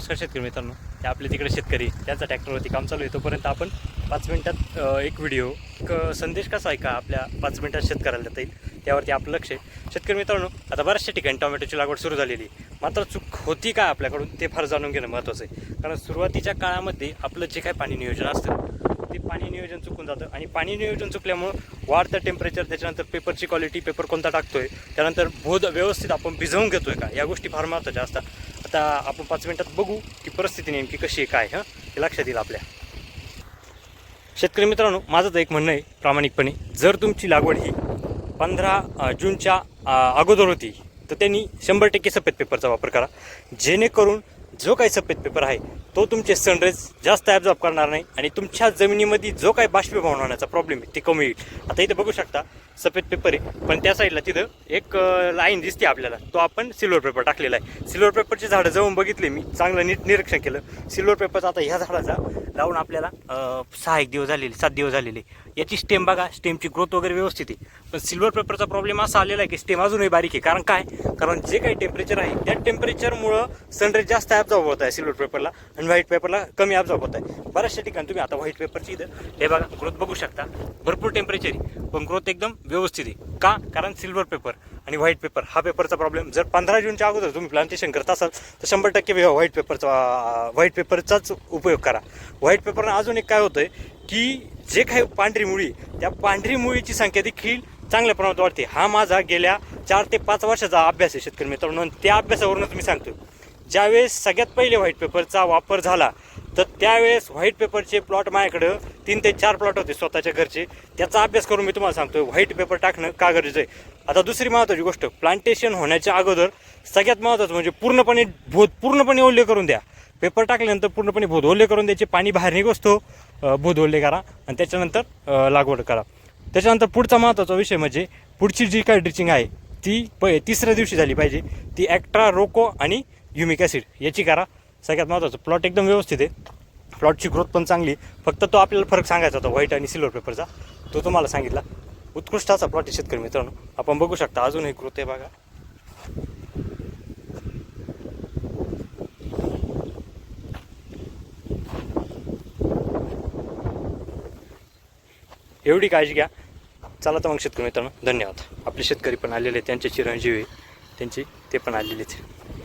नमस्कार शेतकरी मित्रांनो. ते आपले तिकडे शेतकरी त्याचा ट्रॅक्टरवरती काम चालू आहे. तोपर्यंत आपण पाच मिनिटात एक व्हिडिओ एक संदेश कसा आहे का आपल्या पाच मिनिटात शेतकऱ्याला देता येईल? त्यावरती आपलं लक्ष आहे. शेतकरी मित्रांनो आता बऱ्याचशा ठिकाणी टोमॅटोची लागवड सुरू झालेली आहे. मात्र चूक होती काय आपल्याकडून ते फार जाणून घेणं महत्त्वाचं आहे. कारण सुरुवातीच्या काळामध्ये आपलं जे काही पाणी नियोजन असतं ते पाणी नियोजन चुकून जातं. आणि पाणी नियोजन चुकल्यामुळं वाढतं टेम्परेचर त्याच्यानंतर पेपरची क्वालिटी पेपर कोणता टाकतोय त्यानंतर बोध व्यवस्थित आपण भिजवून घेतोय का? या गोष्टी फार महत्त्वाच्या असतात. आता आपण पाच मिनिटात बघू की परिस्थिती नेमकी कशी आहे काय हं? हे लक्षात येईल आपल्या. शेतकरी मित्रांनो माझं तर एक म्हणणं आहे प्रामाणिकपणे. जर तुमची लागवड ही पंधरा जूनच्या अगोदर होती तर त्यांनी शंभर टक्के सफेद पेपरचा वापर करा. जेणेकरून जो काही सफेद पेपर आहे तो तुमचे सनरेज जास्त ॲब्झॉर्ब करणार नाही आणि तुमच्या जमिनीमध्ये जो काही बाष्पीभवन होण्याचा प्रॉब्लेम आहे ते कमी येईल आता इथं बघू शकता सफेद पेपर आहे पण त्या साईडला तिथं एक लाईन दिसते आपल्याला. तो आपण सिल्वर पेपर टाकलेला आहे. सिल्वर पेपरची झाडं जाऊन बघितले मी चांगलं नीट निरीक्षण केलं. सिल्वर पेपरचा आता ह्या झाडाचा लावून आपल्याला सहा एक दिवस झालेले सात दिवस झालेले. याची स्टेम बघा स्टेमची ग्रोथ वगैरे व्यवस्थित आहे. पण सिल्वर पेपरचा प्रॉब्लेम असा आलेला आहे की स्टेम अजूनही बारीक आहे. कारण काय? कारण जे काही टेम्परेचर आहे त्या टेम्परेचरमुळं सनरेज जास्त ॲब्झॉर्ब होत आहे सिल्वर पेपरला आणि व्हाईट पेपरला कमी ॲब्झॉर्ब होत आहे. बऱ्याचशा ठिकाणी तुम्ही आता व्हाईट पेपरची इथं हे बघा ग्रोथ बघू शकता. भरपूर टेम्परेचर आहे पण ग्रोथ एकदम व्यवस्थित आहे. का? कारण सिल्वर पेपर आणि व्हाईट पेपर हा पेपरचा प्रॉब्लेम जर पंधरा जूनच्या अगोदर तुम्ही प्लांटेशन करत असाल तर शंभर टक्के व्हाईट पेपरचा व्हाईट पेपरचाच उपयोग करा. व्हाईट पेपरनं अजून एक काय होतंय की जे काही पांढरी मुळी त्या पांढरी मुळीची संख्या देखील चांगल्या प्रमाणात वाढते. हा माझा गेल्या चार ते पाच वर्षाचा अभ्यास आहे शेतकरी मित्रांनो त्या अभ्यासावरूनच मी सांगतो ज्यावेळेस सगळ्यात पहिले व्हाईट पेपरचा वापर झाला तर त्यावेळेस व्हाईट पेपरचे प्लॉट माझ्याकडं तीन ते चार प्लॉट होते स्वतःच्या घरचे. त्याचा अभ्यास करून मी तुम्हाला सांगतो व्हाईट पेपर टाकणं का गरजेचं आहे? आता दुसरी महत्त्वाची गोष्ट प्लांटेशन होण्याच्या अगोदर सगळ्यात महत्त्वाचं म्हणजे पूर्णपणे भोत पूर्णपणे ओले करून द्या. पेपर टाकल्यानंतर पूर्णपणे भोत ओले करून द्यायचे पाणी बाहेर निघतो भोत ओले करा आणि त्याच्यानंतर लागवड करा. त्याच्यानंतर पुढचा महत्त्वाचा विषय म्हणजे पुढची जी काय ड्रिचिंग आहे ती प तिसऱ्या दिवशी झाली पाहिजे. ती ॲक्ट्रा रोको आणि युमिक ॲसिड याची करा. सगळ्यात महत्त्वाचं प्लॉट एकदम व्यवस्थित आहे. प्लॉटची ग्रोथ पण चांगली. फक्त तो आपल्याला फरक सांगायचा होता व्हाईट आणि सिल्वर पेपरचा तो तुम्हाला सांगितला. उत्कृष्ट असा प्लॉट शेतकरी मित्रांनो. आपण बघू शकता अजूनही ग्रोथ आहे बघा. एवढी काळजी घ्या. चला तर मग शेतकरी मित्रांनो धन्यवाद. आपले शेतकरी पण आलेले आहेत त्यांचे चिरंजीवी त्यांची ते पण आलेले आहेत.